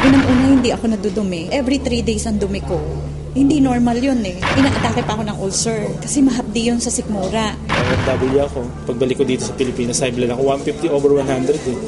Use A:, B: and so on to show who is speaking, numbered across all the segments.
A: Unang-una, hindi ako nadudumi. Every three days ang dumi ko. Hindi normal yun eh. Inaatake pa ako ng ulcer kasi mahapdi yun sa sikmura.
B: OFW ako. Pagbalik ko dito sa Pilipinas, high blood ako 150 over 100 eh.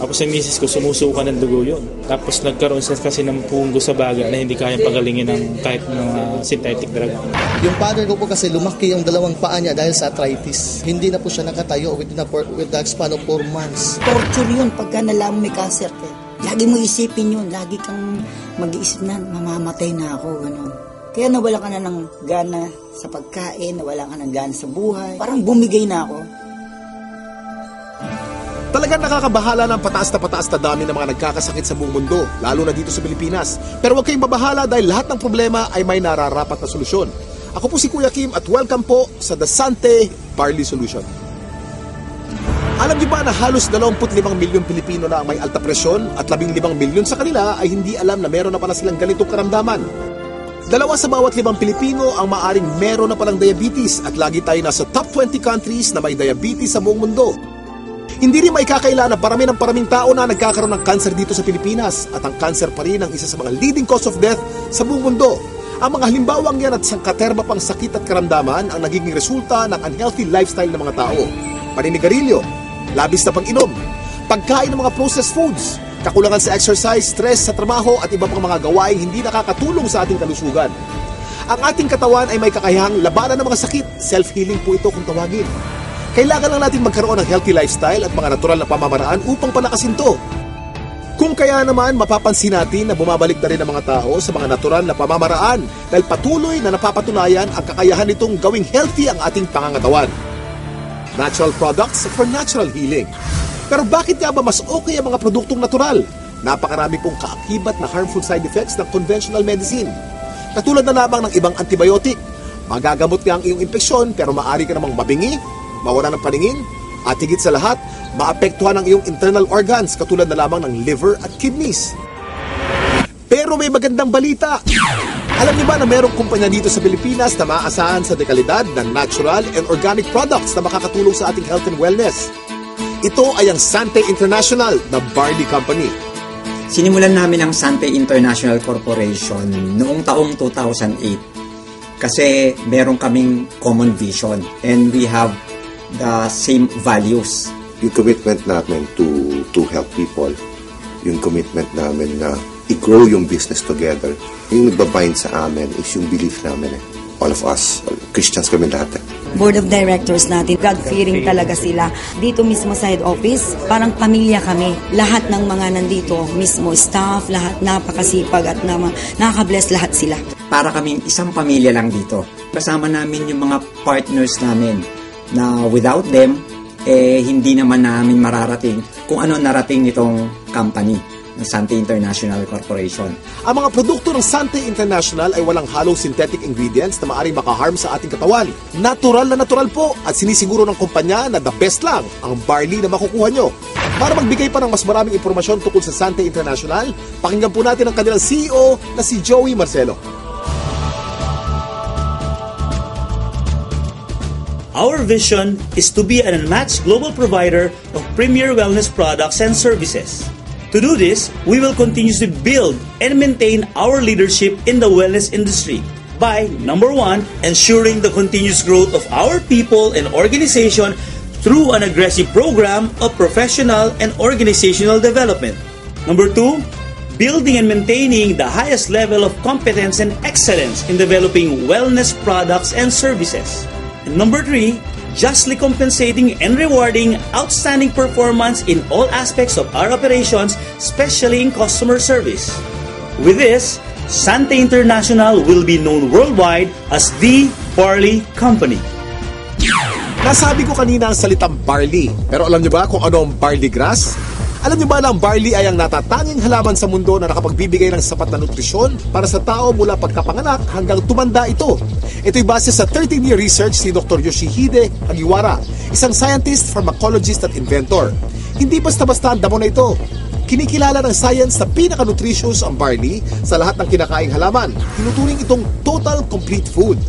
B: Tapos sa misis ko, sumusuka ng dugo yun. Tapos nagkaroon siya kasi ng punggo sa baga na hindi kayang pagalingin ng kahit mga synthetic drug.
C: Yung father ko po kasi lumaki yung dalawang paa niya dahil sa arthritis. Hindi na po siya nakatayo within a, for- with the span of 4 months.
D: torture yun pagka nalaman may cancer ka. Lagi mo isipin yun, lagi kang mag-iisip na mamamatay na ako, gano'n. Kaya nawala ka na ng gana sa pagkain, nawala ka ng gana sa buhay. Parang bumigay na ako.
E: Talagang nakakabahala ng pataas na pataas na dami ng mga nagkakasakit sa buong mundo, lalo na dito sa Pilipinas. Pero huwag kayong mabahala dahil lahat ng problema ay may nararapat na solusyon. Ako po si Kuya Kim at welcome po sa The Sante Barley Solution. Alam niyo ba na halos 25 milyong Pilipino na may alta presyon at 15 milyon sa kanila ay hindi alam na meron na pala silang ganitong karamdaman? Dalawa sa bawat limang Pilipino ang maaring meron na palang diabetes at lagi tayo nasa top 20 countries na may diabetes sa buong mundo. Hindi rin may kakaila na parami ng paraming tao na nagkakaroon ng cancer dito sa Pilipinas at ang cancer pa rin ang isa sa mga leading cause of death sa buong mundo. Ang mga halimbawang yan at sangkaterba pang sakit at karamdaman ang nagiging resulta ng unhealthy lifestyle ng mga tao. Paninigarilyo, labis na pag-inom, pagkain ng mga processed foods, kakulangan sa exercise, stress sa trabaho at iba pang mga gawain hindi nakakatulong sa ating kalusugan. Ang ating katawan ay may kakayahang labanan ng mga sakit. Self-healing po ito kung tawagin. Kailangan lang natin magkaroon ng healthy lifestyle at mga natural na pamamaraan upang palakasin to. Kung kaya naman, mapapansin natin na bumabalik na rin ang mga tao sa mga natural na pamamaraan dahil patuloy na napapatunayan ang kakayahan nitong gawing healthy ang ating pangangatawan. Natural products for natural healing. Pero bakit nga ba mas okay ang mga produktong natural? Napakarami pong kaakibat na harmful side effects ng conventional medicine. Katulad na lamang ng ibang antibiotic. Magagamot nga ang iyong impeksyon pero maaari ka namang mabingi, mawala ng paningin, at higit sa lahat, maapektuhan ang iyong internal organs katulad na lamang ng liver at kidneys. Pero may magandang balita. Alam niyo ba na mayroong kumpanya dito sa Pilipinas na maaasahan sa dekalidad ng natural and organic products na makakatulong sa ating health and wellness? Ito ay ang Sante International na Barley Company.
F: Sinimulan namin ang Sante International Corporation noong taong 2008 kasi meron kaming common vision and we have the same values.
G: yung commitment namin to to help people, yung commitment namin na i-grow yung business together, yung nagbabind sa amin is yung belief namin eh. All of us, Christians kami lahat eh.
H: board of directors natin, God-fearing talaga sila. Dito mismo sa head office, parang pamilya kami. Lahat ng mga nandito, mismo staff, lahat napakasipag at na, nakaka-bless lahat sila.
F: Para kaming isang pamilya lang dito. Kasama namin yung mga partners namin na without them, eh hindi naman namin mararating kung ano narating nitong company ng Sante International Corporation.
E: Ang mga produkto ng Sante International ay walang halong synthetic ingredients na maaaring makaharm sa ating katawan. Natural na natural po at sinisiguro ng kumpanya na the best lang ang barley na makukuha nyo. Para magbigay pa ng mas maraming impormasyon tungkol sa Sante International, pakinggan po natin ang kanilang CEO na si Joey Marcelo.
I: Our vision is to be an unmatched global provider of premier wellness products and services. To do this, we will continuously build and maintain our leadership in the wellness industry by number one, ensuring the continuous growth of our people and organization through an aggressive program of professional and organizational development. Number two, building and maintaining the highest level of competence and excellence in developing wellness products and services. And number three, justly compensating and rewarding outstanding performance in all aspects of our operations, especially in customer service. With this, Sante International will be known worldwide as the Barley Company.
E: Nasabi ko kanina ang salitang barley. Pero alam niyo ba kung ano ang barley grass? Alam niyo ba na ang barley ay ang natatanging halaman sa mundo na nakapagbibigay ng sapat na nutrisyon para sa tao mula pagkapanganak hanggang tumanda ito? Ito'y base sa 13-year research ni Dr. Yoshihide Hagiwara, isang scientist, pharmacologist at inventor. Hindi basta-basta ang damo na ito. Kinikilala ng science na pinaka-nutritious ang barley sa lahat ng kinakaing halaman. Tinuturing itong total complete food.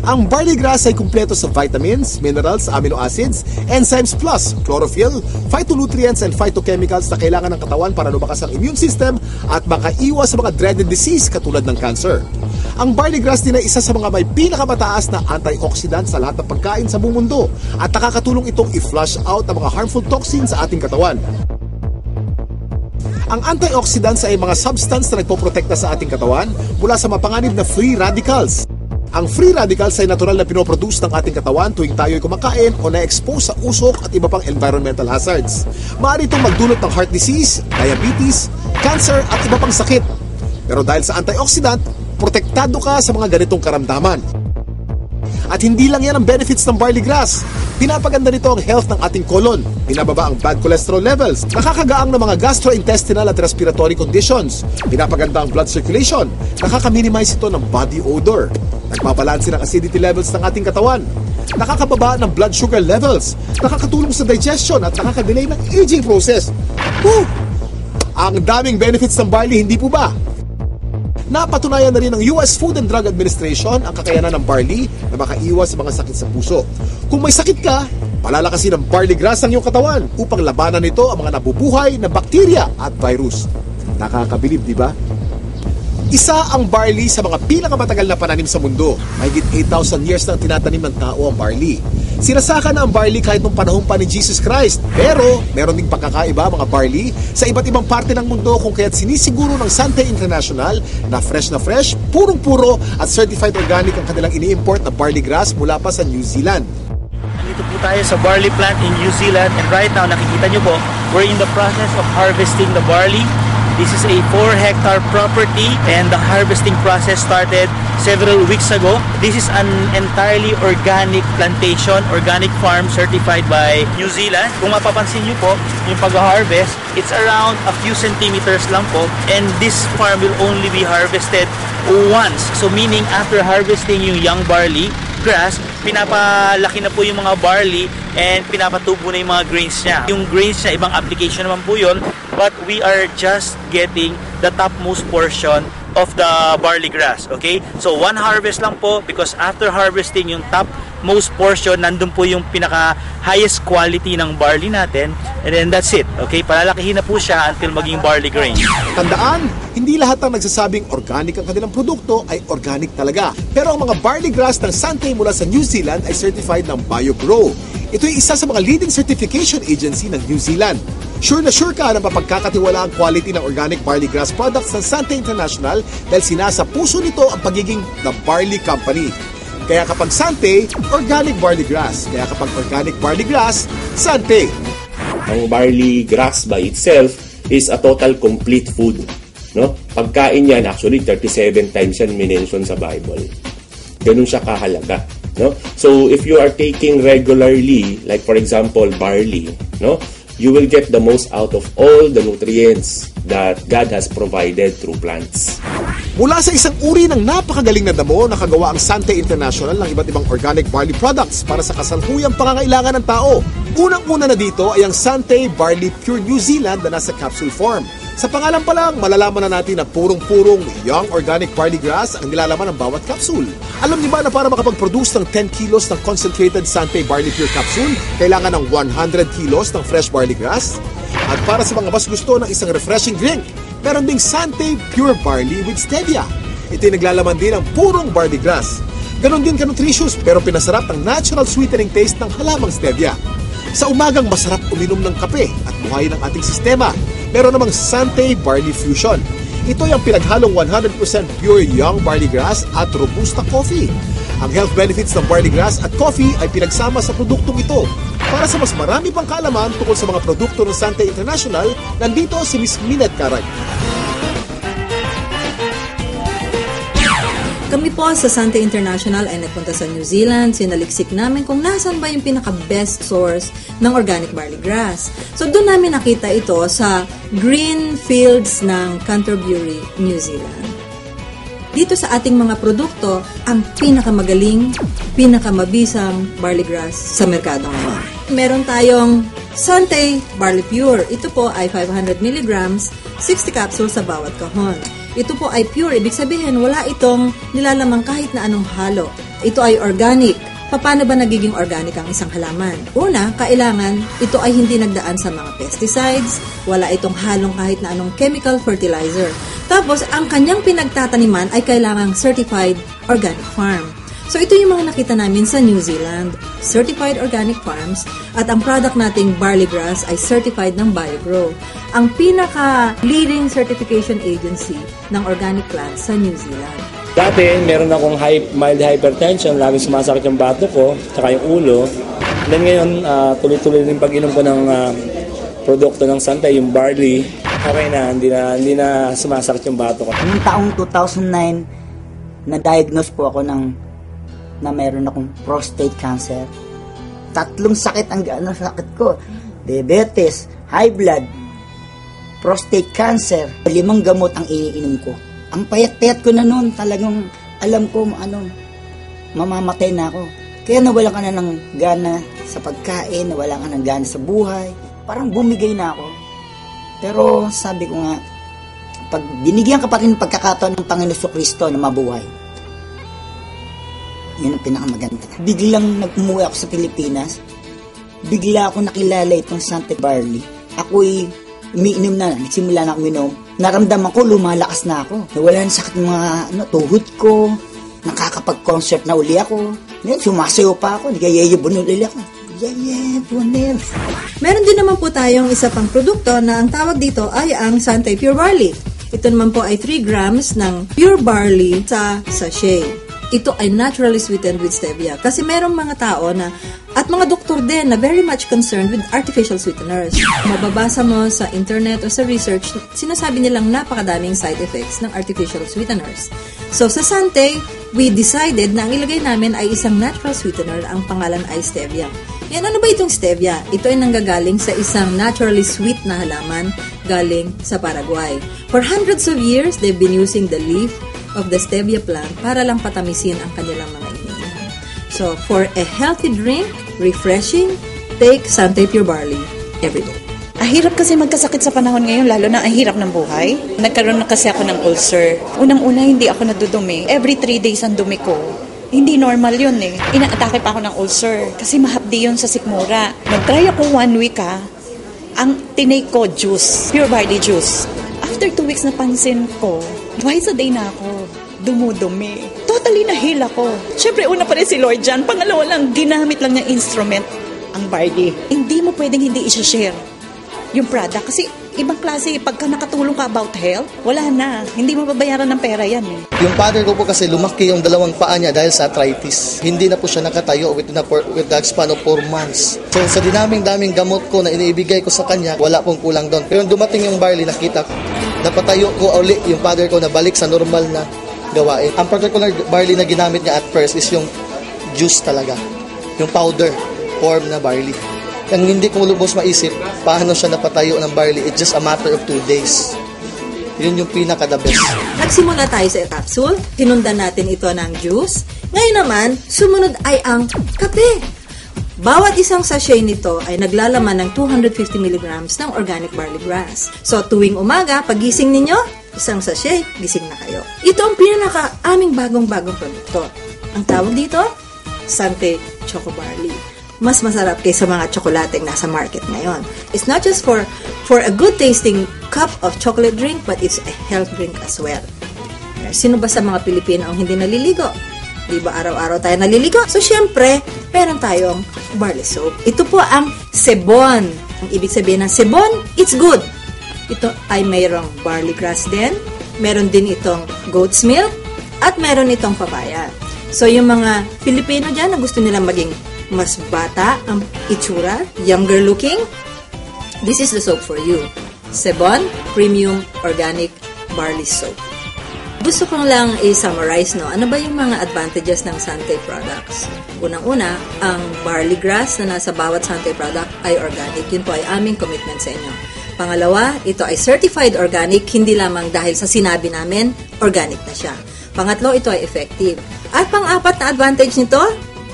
E: Ang barley grass ay kumpleto sa vitamins, minerals, amino acids, enzymes plus chlorophyll, phytonutrients and phytochemicals na kailangan ng katawan para lumakas ang immune system at makaiwas sa mga dreaded disease katulad ng cancer. Ang barley grass din ay isa sa mga may pinakamataas na antioxidant sa lahat ng pagkain sa buong mundo at nakakatulong itong i-flush out ang mga harmful toxins sa ating katawan. Ang antioxidants ay mga substance na nagpoprotekta sa ating katawan mula sa mapanganib na free radicals. Ang free radicals ay natural na pinoproduce ng ating katawan tuwing tayo ay kumakain o na-expose sa usok at iba pang environmental hazards. Maaari itong magdulot ng heart disease, diabetes, cancer at iba pang sakit. Pero dahil sa antioxidant, protektado ka sa mga ganitong karamdaman. At hindi lang yan ang benefits ng barley grass. Pinapaganda nito ang health ng ating colon. Pinababa ang bad cholesterol levels. Nakakagaang ng mga gastrointestinal at respiratory conditions. Pinapaganda ang blood circulation. Nakaka-minimize ito ng body odor. Nagpapalansin ang acidity levels ng ating katawan. Nakakababa ng blood sugar levels. Nakakatulong sa digestion at nakakadelay ng aging process. Woo! Ang daming benefits ng barley, hindi po ba? Napatunayan na rin ng US Food and Drug Administration ang kakayanan ng barley na makaiwas sa mga sakit sa puso. Kung may sakit ka, palalakasin ng barley grass ang iyong katawan upang labanan nito ang mga nabubuhay na bakterya at virus. Nakakabilib, di ba? Isa ang barley sa mga pinakamatagal na pananim sa mundo. Mahigit 8,000 years nang tinatanim ng tao ang barley. Sinasaka na ang barley kahit nung panahon pa ni Jesus Christ. Pero, meron ding pagkakaiba mga barley sa iba't ibang parte ng mundo kung kaya't sinisiguro ng Sante International na fresh na fresh, purong-puro at certified organic ang kanilang ini-import na barley grass mula pa sa New Zealand.
I: Nandito po tayo sa barley plant in New Zealand and right now nakikita nyo po, we're in the process of harvesting the barley. This is a 4 hectare property and the harvesting process started several weeks ago. This is an entirely organic plantation, organic farm certified by New Zealand. Kung mapapansin nyo po, yung pag-harvest, it's around a few centimeters lang po and this farm will only be harvested once. So meaning after harvesting yung young barley, grass, pinapalaki na po yung mga barley and pinapatubo na yung mga grains niya. Yung grains niya, ibang application naman po yun, but we are just getting the topmost portion of the barley grass, okay? So one harvest lang po because after harvesting yung top most portion, nandun po yung pinaka highest quality ng barley natin and then that's it, okay? Palalakihin na po siya until maging barley grain.
E: Tandaan, hindi lahat ng nagsasabing organic ang kanilang produkto ay organic talaga. Pero ang mga barley grass ng Sante mula sa New Zealand ay certified ng BioGrow. Ito ay isa sa mga leading certification agency ng New Zealand. Sure na sure ka na mapagkakatiwala ang quality ng organic barley grass products ng Sante International dahil sinasa puso nito ang pagiging The Barley Company. Kaya kapag Sante, organic barley grass. Kaya kapag organic barley grass, Sante.
J: Ang barley grass by itself is a total complete food. No? Pagkain yan, actually 37 times yan minention sa Bible. Ganun siya kahalaga. No? So if you are taking regularly, like for example, barley, no? you will get the most out of all the nutrients that God has provided through plants.
E: Mula sa isang uri ng napakagaling na damo, nakagawa ang Sante International ng iba't ibang organic barley products para sa kasalukuyang pangangailangan ng tao. Unang-una na dito ay ang Sante Barley Pure New Zealand na nasa capsule form. Sa pangalan pa lang, malalaman na natin na purong-purong young organic barley grass ang nilalaman ng bawat capsule. Alam niyo ba na para makapag-produce ng 10 kilos ng concentrated Sante Barley Pure capsule, kailangan ng 100 kilos ng fresh barley grass? At para sa mga mas gusto ng isang refreshing drink, meron ding Sante Pure Barley with Stevia. Ito'y naglalaman din ng purong barley grass. Ganon din ka-nutritious pero pinasarap ng natural sweetening taste ng halamang stevia. Sa umagang masarap uminom ng kape at buhayin ang ating sistema. Meron namang Sante Barley Fusion. Ito ay ang pinaghalong 100% pure young barley grass at robusta coffee. Ang health benefits ng barley grass at coffee ay pinagsama sa produktong ito. Para sa mas marami pang kaalaman tungkol sa mga produkto ng Sante International, nandito si Miss Minette Carag.
K: Po sa Sante International ay nagpunta sa New Zealand. Sinaliksik namin kung nasan ba yung pinaka-best source ng organic barley grass. So doon namin nakita ito sa green fields ng Canterbury, New Zealand. Dito sa ating mga produkto, ang pinakamagaling, pinakamabisang barley grass sa merkado ngayon. Meron tayong Sante Barley Pure. Ito po ay 500 mg, 60 capsules sa bawat kahon. Ito po ay pure, ibig sabihin wala itong nilalamang kahit na anong halo. Ito ay organic. Paano ba nagiging organic ang isang halaman? Una, kailangan ito ay hindi nagdaan sa mga pesticides, wala itong halong kahit na anong chemical fertilizer. Tapos, ang kanyang pinagtataniman ay kailangang certified organic farm. So ito yung mga nakita namin sa New Zealand, certified organic farms at ang product nating barley grass ay certified ng BioGrow, ang pinaka leading certification agency ng organic plants sa New Zealand.
L: Dati, meron akong high, mild hypertension, laging sumasakit yung bato ko, tsaka yung ulo. Then ngayon, ah, tuloy-tuloy din pag-inom ko ng ah, produkto ng Santay, yung barley. Okay na, hindi na, hindi na sumasakit yung bato ko.
D: Noong taong 2009, na-diagnose po ako ng na meron akong prostate cancer. Tatlong sakit ang ano, sakit ko. Diabetes, high blood, prostate cancer. Limang gamot ang iniinom ko. Ang payat-payat ko na noon, talagang alam ko ano, mamamatay na ako. Kaya nawalan ka na ng gana sa pagkain, nawalan ka ng gana sa buhay. Parang bumigay na ako. Pero sabi ko nga, pag binigyan ka pa rin ng pagkakataon ng Panginoon Kristo na mabuhay, yun ang pinakamaganda. Biglang nag-umuwi ako sa Pilipinas, bigla ako nakilala itong Santa Barley. Ako'y umiinom na, nagsimula na ako uminom. Naramdaman ko, lumalakas na ako. Nawala na sakit mga ano, tuhod ko, nakakapag-concert na uli ako. Ngayon, sumasayo pa ako, nagayayabon uli ako. Yayabonel.
K: Meron din naman po tayong isa pang produkto na ang tawag dito ay ang Santay Pure Barley. Ito naman po ay 3 grams ng pure barley sa sachet. Ito ay naturally sweetened with stevia. Kasi merong mga tao na, at mga doktor din na very much concerned with artificial sweeteners. Mababasa mo sa internet o sa research, sinasabi nilang napakadaming side effects ng artificial sweeteners. So sa Sante, we decided na ang ilagay namin ay isang natural sweetener, ang pangalan ay stevia. Yan, ano ba itong stevia? Ito ay nanggagaling sa isang naturally sweet na halaman galing sa Paraguay. For hundreds of years, they've been using the leaf of the stevia plant para lang patamisin ang kanilang mga iniinom. So, for a healthy drink, refreshing, take Sante Pure Barley every day.
A: Ang hirap kasi magkasakit sa panahon ngayon, lalo na ang hirap ng buhay. Nagkaroon na kasi ako ng ulcer. Unang-una, hindi ako nadudumi. Every three days ang dumi ko. Hindi normal yun eh. Inaatake pa ako ng ulcer kasi mahapdi yun sa sikmura. Nag-try ako one week ha. Ang tinake ko, juice. Pure barley juice. After two weeks, napansin ko, twice a day na ako dumudumi. Totally nahil ako. Siyempre, una pa rin si Lord dyan. Pangalawa lang, ginamit lang niyang instrument, ang barley. Hindi mo pwedeng hindi isa-share yung product. Kasi ibang klase, pagka nakatulong ka about health, wala na. Hindi mo babayaran ng pera yan eh.
C: Yung father ko po kasi lumaki yung dalawang paa niya dahil sa arthritis. Hindi na po siya nakatayo within a, with the span of 4 months. So sa dinaming-daming gamot ko na iniibigay ko sa kanya, wala pong kulang doon. Pero dumating yung barley, nakita ko, napatayo ko uli yung father ko na balik sa normal na gawain. Ang particular barley na ginamit niya at first is yung juice talaga. Yung powder form na barley. Ang hindi ko lubos maisip, paano siya napatayo ng barley, it's just a matter of two days. Yun yung pinaka-the best.
K: Nagsimula tayo sa capsule, tinundan natin ito ng juice. Ngayon naman, sumunod ay ang kape. Bawat isang sachet nito ay naglalaman ng 250 mg ng organic barley grass. So tuwing umaga, pagising ninyo, isang sachet, gising na kayo. Ito ang pinaka aming bagong-bagong produkto. Ang tawag dito, Sante Choco Barley. Mas masarap kaysa mga tsokolateng nasa market ngayon. It's not just for for a good tasting cup of chocolate drink, but it's a health drink as well. Sino ba sa mga Pilipino ang hindi naliligo? Di ba araw-araw tayo naliligo? So, syempre, meron tayong barley soap. Ito po ang sebon. Ang ibig sabihin ng sebon, it's good. Ito ay mayroong barley grass din. Meron din itong goat's milk. At meron itong papaya. So, yung mga Filipino dyan na gusto nilang maging mas bata ang itsura, younger looking, this is the soap for you. Sebon Premium Organic Barley Soap. Gusto ko lang i-summarize, no? Ano ba yung mga advantages ng Sante products? Unang-una, ang barley grass na nasa bawat Sante product ay organic. Yun po ay aming commitment sa inyo. Pangalawa, ito ay certified organic, hindi lamang dahil sa sinabi namin, organic na siya. Pangatlo, ito ay effective. At pang-apat na advantage nito,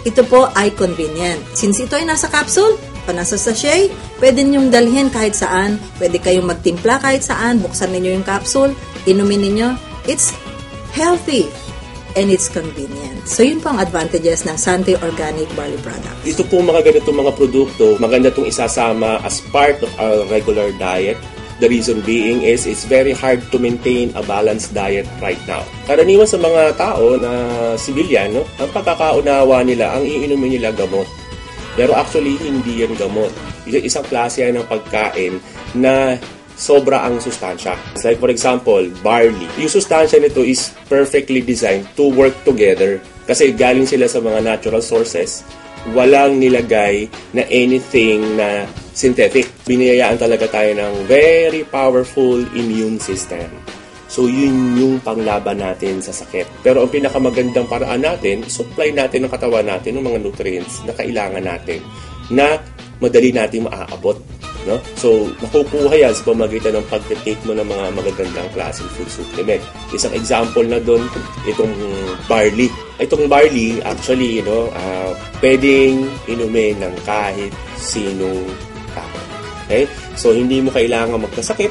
K: ito po ay convenient. Since ito ay nasa capsule, o nasa sachet, pwede ninyong dalhin kahit saan. Pwede kayong magtimpla kahit saan, buksan ninyo yung capsule, inumin ninyo, it's healthy and it's convenient. So yun po ang advantages ng Sante Organic Barley Product.
J: Ito po mga ganitong mga produkto, maganda itong isasama as part of our regular diet. The reason being is it's very hard to maintain a balanced diet right now. Karaniwan sa mga tao na civilian, no, ang pagkakaunawa nila, ang iinumin nila gamot. Pero actually, hindi yan gamot. Isa- Isang klase yan ng pagkain na sobra ang sustansya. It's like for example, barley. Yung sustansya nito is perfectly designed to work together. Kasi galing sila sa mga natural sources. Walang nilagay na anything na synthetic. Biniyayaan talaga tayo ng very powerful immune system. So yun yung panglaban natin sa sakit. Pero ang pinakamagandang paraan natin, supply natin ng katawan natin ng mga nutrients na kailangan natin na madali natin maaabot. No? So, nakukuha yan sa pamagitan ng pag-take mo ng mga magagandang klaseng food supplement. Isang example na doon, itong barley. Itong barley, actually, you know, ah, pwedeng inumin ng kahit sinong tao. Okay? So, hindi mo kailangan magkasakit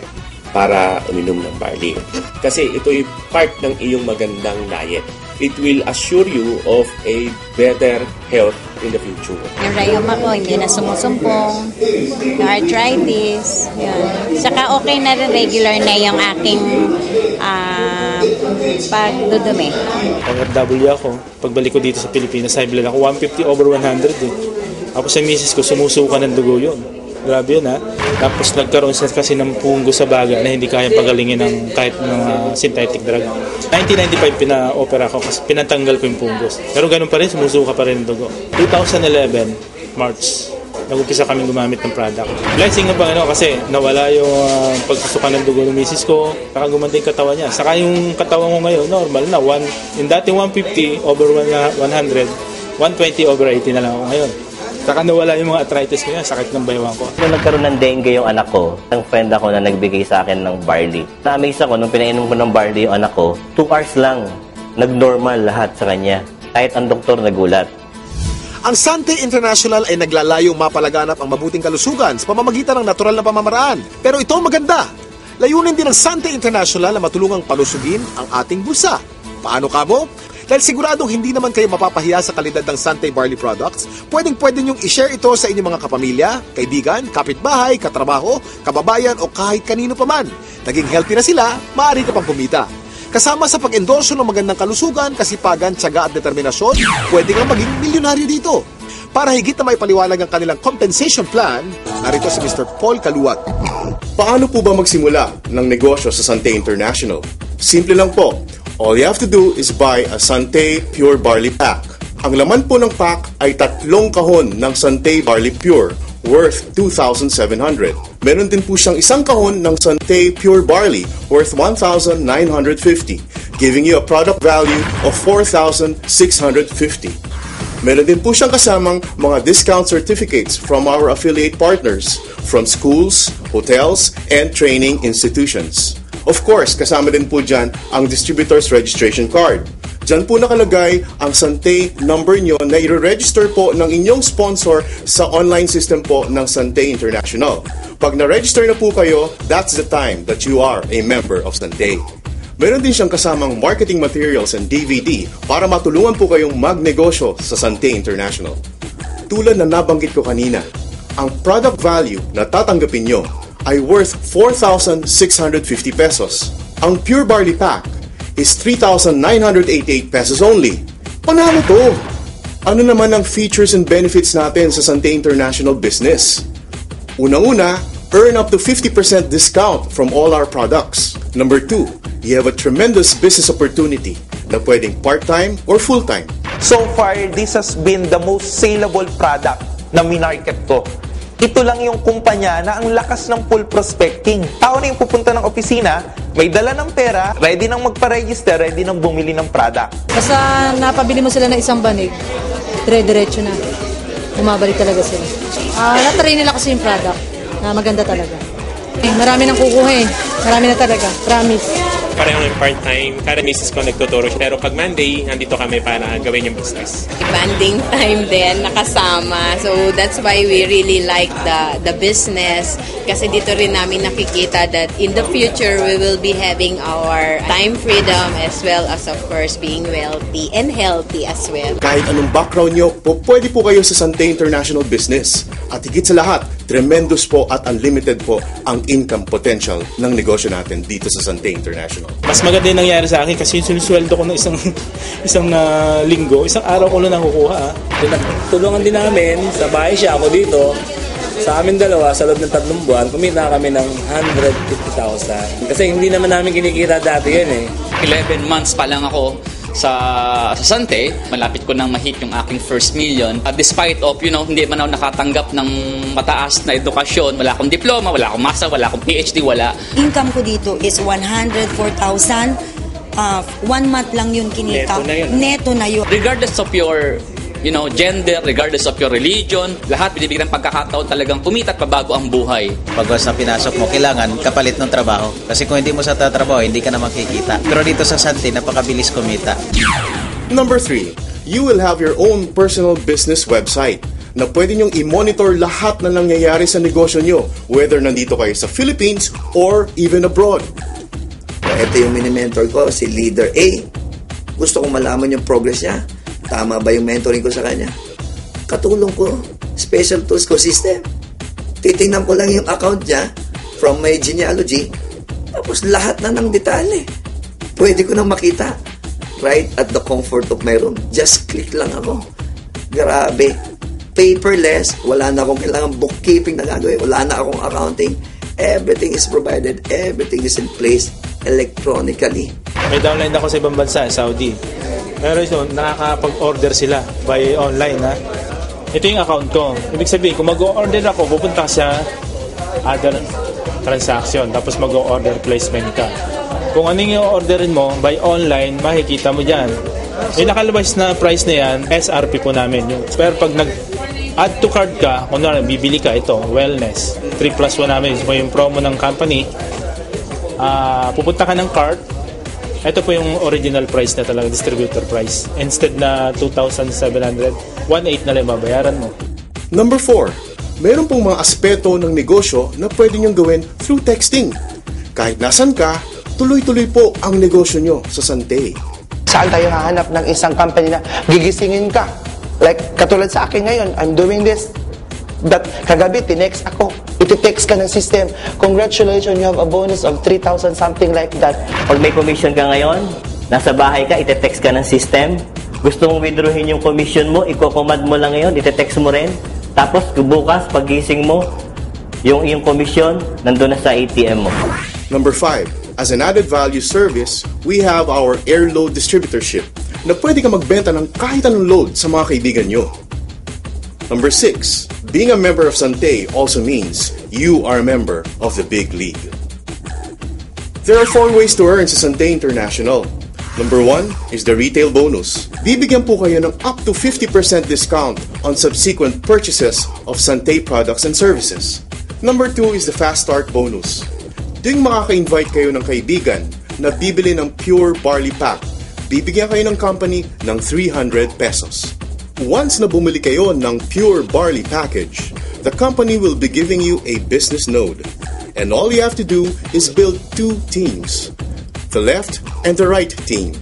J: para uminom ng barley. Kasi ito ay part ng iyong magandang diet. It will assure you of a better health in the future.
M: Yung rayuma ko, hindi na sumusumpong. Yung arthritis. Yun. Saka okay na rin regular na yung aking ah, pagdudumi.
B: OFW ako. Pagbalik ko dito sa Pilipinas, high blood ako. 150 over 100 eh. Tapos sa misis ko, sumusuka ng dugo yun. Grabe yun ha. Tapos nagkaroon siya kasi ng punggo sa baga na hindi kaya pagalingin ng kahit mga synthetic drug. 1995 pina-opera ko kasi pinatanggal ko yung punggos. Pero ganun pa rin, sumusuka pa rin ng dugo. 2011, March, nag-umpisa kami gumamit ng product. Blessing ba ano kasi nawala yung uh, pagsusuka ng dugo ng misis ko, saka gumanda yung katawan niya. Saka yung katawan ko ngayon, normal na. One, yung dati 150 over 100, 120 over 80 na lang ako ngayon. Saka nawala yung mga arthritis ko yan, sakit ng baywang ko.
N: Nung nagkaroon ng dengue yung anak ko, ang friend ako na nagbigay sa akin ng barley. Na-amaze ako nung pinainom ko ng barley yung anak ko, 2 hours lang, nag-normal lahat sa kanya. Kahit ang doktor nagulat.
E: Ang Sante International ay naglalayong mapalaganap ang mabuting kalusugan sa pamamagitan ng natural na pamamaraan. Pero ito maganda. Layunin din ng Sante International na matulungang palusugin ang ating bulsa. Paano kamo? Dahil siguradong hindi naman kayo mapapahiya sa kalidad ng Sante Barley Products, pwedeng pwede niyong i-share ito sa inyong mga kapamilya, kaibigan, kapitbahay, katrabaho, kababayan o kahit kanino paman. Naging healthy na sila, maaari ka pang kumita. Kasama sa pag-endorso ng magandang kalusugan, kasipagan, tiyaga at determinasyon, pwede kang maging milyonaryo dito. Para higit na may paliwanag ang kanilang compensation plan, narito si Mr. Paul Kaluwat.
O: Paano po ba magsimula ng negosyo sa Sante International? Simple lang po. All you have to do is buy a Sante Pure Barley Pack. Ang laman po ng pack ay tatlong kahon ng Sante Barley Pure worth 2,700. Meron din po siyang isang kahon ng Sante Pure Barley worth 1,950, giving you a product value of 4,650. Meron din po siyang kasamang mga discount certificates from our affiliate partners from schools, hotels, and training institutions. Of course, kasama din po dyan ang distributor's registration card. Diyan po nakalagay ang Sante number nyo na i-register po ng inyong sponsor sa online system po ng Sante International. Pag na-register na po kayo, that's the time that you are a member of Sante. Meron din siyang kasamang marketing materials and DVD para matulungan po kayong magnegosyo sa Sante International. Tulad na nabanggit ko kanina, ang product value na tatanggapin nyo ay worth 4,650 pesos. Ang Pure Barley Pack is 3,988 pesos only. Panalo to! Ano naman ang features and benefits natin sa Sante International Business? Unang-una, earn up to 50% discount from all our products. Number two, you have a tremendous business opportunity na pwedeng part-time or full-time.
P: So far, this has been the most saleable product na minarket ko. Ito lang yung kumpanya na ang lakas ng full prospecting. Tao na yung pupunta ng opisina, may dala ng pera, ready nang magpa-register, ready nang bumili ng product.
K: Basta napabili mo sila ng isang banig, dire-diretso na. Bumabalik talaga sila. Ah, natry nila kasi yung product na maganda talaga. Eh, marami nang kukuha eh. Marami na talaga. Promise.
Q: Pareho ng part-time. Para misis ko nagtuturo siya. Pero pag Monday, nandito kami para gawin yung business.
R: banding time din nakasama. So that's why we really like the the business kasi dito rin namin nakikita that in the future we will be having our time freedom as well as of course being wealthy and healthy as well.
O: Kahit anong background nyo, po, pwede po kayo sa Sante International Business. At higit sa lahat, tremendous po at unlimited po ang income potential ng negosyo natin dito sa Sante International.
B: Mas maganda yung nangyari sa akin kasi yung sinusweldo ko ng isang isang ah, linggo, isang araw ko lang nakukuha.
L: Tulungan din namin, sa bahay siya, ako dito. Sa amin dalawa, sa loob ng tatlong buwan, kumita kami ng 150,000. Kasi hindi naman namin kinikita dati yun eh.
S: 11 months pa lang ako sa sa Sante, malapit ko nang ma-hit yung aking first million. Uh, despite of, you know, hindi man ako nakatanggap ng mataas na edukasyon, wala akong diploma, wala akong master, wala akong PhD, wala.
H: Income ko dito is 104,000. Uh, one month lang yun kinita.
S: Neto na yun.
H: Neto na yun.
S: Regardless of your you know, gender, regardless of your religion, lahat binibigyan ng pagkakataon talagang kumita at pabago ang buhay.
T: Pag na pinasok mo, kailangan kapalit ng trabaho. Kasi kung hindi mo sa tatrabaho, hindi ka na makikita. Pero dito sa Sante, napakabilis kumita.
O: Number 3, you will have your own personal business website na pwede nyong i-monitor lahat na nangyayari sa negosyo nyo, whether nandito kayo sa Philippines or even abroad.
U: Ito yung mini-mentor ko, si Leader A. Gusto kong malaman yung progress niya. Tama ba yung mentoring ko sa kanya? Katulong ko, special tools ko system. Titingnan ko lang yung account niya from my genealogy. Tapos lahat na ng detalye. Pwede ko nang makita. Right at the comfort of my room. Just click lang ako. Grabe. Paperless. Wala na akong kailangan bookkeeping na gagawin. Wala na akong accounting. Everything is provided. Everything is in place electronically.
B: May downline ako sa ibang bansa, Saudi. Pero ito, nakakapag-order sila by online ha. Ito yung account ko. Ibig sabihin, kung mag-order ako, pupunta sa other transaction, tapos mag-order placement ka. Kung ano yung orderin mo, by online, makikita mo dyan. Yung nakalabas na price na yan, SRP po namin. Pero pag nag add to cart ka, kung ano, bibili ka ito, wellness. 3 plus 1 namin, so yung promo ng company, ah pupunta ka ng cart, ito po yung original price na talaga, distributor price. Instead na 2,700, 1,800 na lang babayaran mo.
O: Number 4, meron pong mga aspeto ng negosyo na pwede nyong gawin through texting. Kahit nasan ka, tuloy-tuloy po ang negosyo nyo sa Sante.
V: Saan tayo hahanap ng isang company na gigisingin ka? Like, katulad sa akin ngayon, I'm doing this. That kagabi, tinext ako. Iti-text ka ng system. Congratulations, you have a bonus of 3,000 something like that.
N: Pag may commission ka ngayon, nasa bahay ka, ite-text ka ng system. Gusto mong withdrawin yung commission mo, iko-command mo lang ngayon, ite-text mo rin. Tapos bukas, pagising mo, yung iyong commission, nandun na sa ATM mo.
O: Number 5, as an added value service, we have our air load distributorship na pwede ka magbenta ng kahit anong load sa mga kaibigan nyo. Number 6, being a member of Sante also means you are a member of the big league. There are four ways to earn sa Sante International. Number 1 is the retail bonus. Bibigyan po kayo ng up to 50% discount on subsequent purchases of Sante products and services. Number 2 is the fast start bonus. Tuwing makaka-invite kayo ng kaibigan na bibili ng pure barley pack, bibigyan kayo ng company ng 300 pesos. Once na bumili kayo ng pure barley package, the company will be giving you a business node. And all you have to do is build two teams, the left and the right team.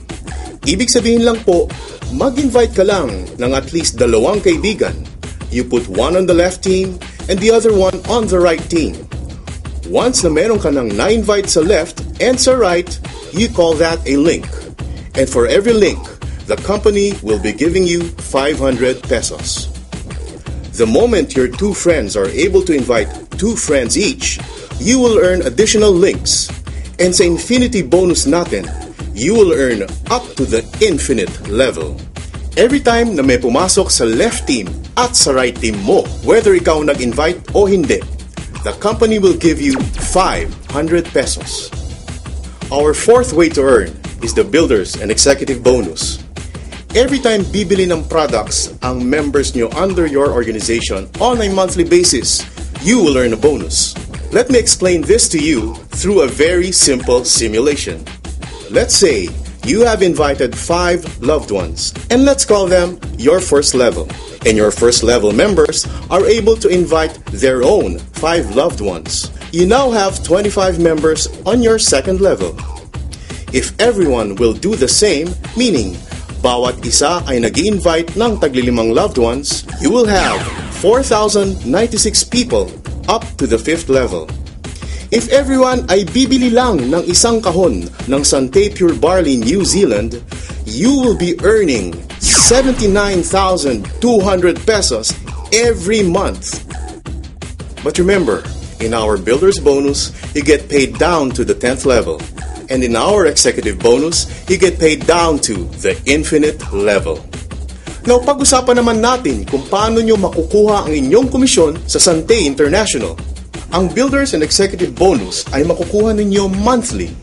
O: Ibig sabihin lang po, mag-invite ka lang ng at least dalawang kaibigan. You put one on the left team and the other one on the right team. Once na meron ka ng na-invite sa left and sa right, you call that a link. And for every link, the company will be giving you 500 pesos. The moment your two friends are able to invite two friends each, you will earn additional links. And sa infinity bonus natin, you will earn up to the infinite level. Every time na may pumasok sa left team at sa right team mo, whether ikaw nag-invite o hindi, the company will give you 500 pesos. Our fourth way to earn is the Builders and Executive Bonus. Every time bibili ng products ang members nyo under your organization on a monthly basis, you will earn a bonus. Let me explain this to you through a very simple simulation. let's say you have invited five loved ones, and let's call them your first level. And your first level members are able to invite their own five loved ones. You now have 25 members on your second level. If everyone will do the same, meaning bawat isa ay nag invite ng taglilimang loved ones, you will have 4,096 people up to the fifth level. If everyone ay bibili lang ng isang kahon ng Sante Pure Barley New Zealand, you will be earning 79,200 pesos every month. But remember, in our builder's bonus, you get paid down to the 10th level. And in our executive bonus, you get paid down to the infinite level. Now, pag-usapan naman natin kung paano nyo makukuha ang inyong komisyon sa Sante International. Ang Builders and Executive Bonus ay makukuha ninyo monthly.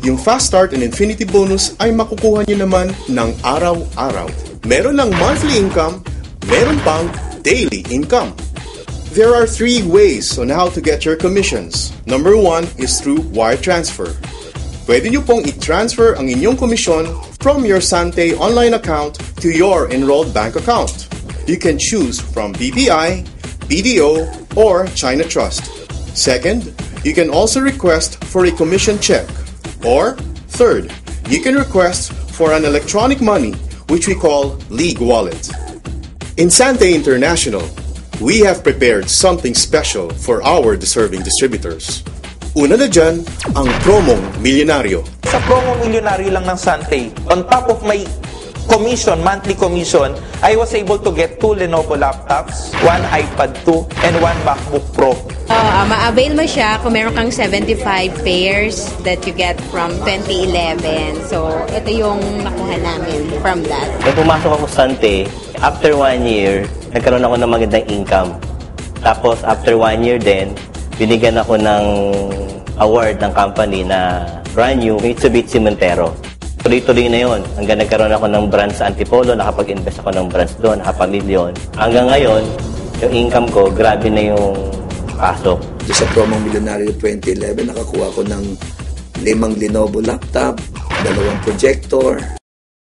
O: Yung Fast Start and Infinity Bonus ay makukuha nyo naman ng araw-araw. Meron ng monthly income, meron pang daily income. There are three ways on how to get your commissions. Number one is through wire transfer. Pwede nyo pong i-transfer ang inyong komisyon from your Sante online account to your enrolled bank account. You can choose from BPI, BDO, or China Trust. Second, you can also request for a commission check. Or, third, you can request for an electronic money, which we call League Wallet. In Sante International, we have prepared something special for our deserving distributors. Una na dyan, ang promong milyonaryo.
P: Sa promo milyonaryo lang ng Sante, on top of my commission, monthly commission, I was able to get two Lenovo laptops, one iPad 2, and one MacBook Pro.
R: Uh, ma-avail mo siya kung meron kang 75 pairs that you get from 2011. So, ito yung nakuha namin from that.
N: Nung pumasok ako sa Sante, after one year, nagkaroon ako ng magandang income. Tapos, after one year din, binigyan ako ng award ng company na brand new Mitsubishi Montero. Tuloy-tuloy na yon. Hanggang nagkaroon ako ng brand sa Antipolo, nakapag-invest ako ng brands doon, nakapamilyon. Hanggang ngayon, yung income ko, grabe na yung pasok.
U: Sa promo milyonaryo 2011, nakakuha ko ng limang Lenovo laptop, dalawang projector,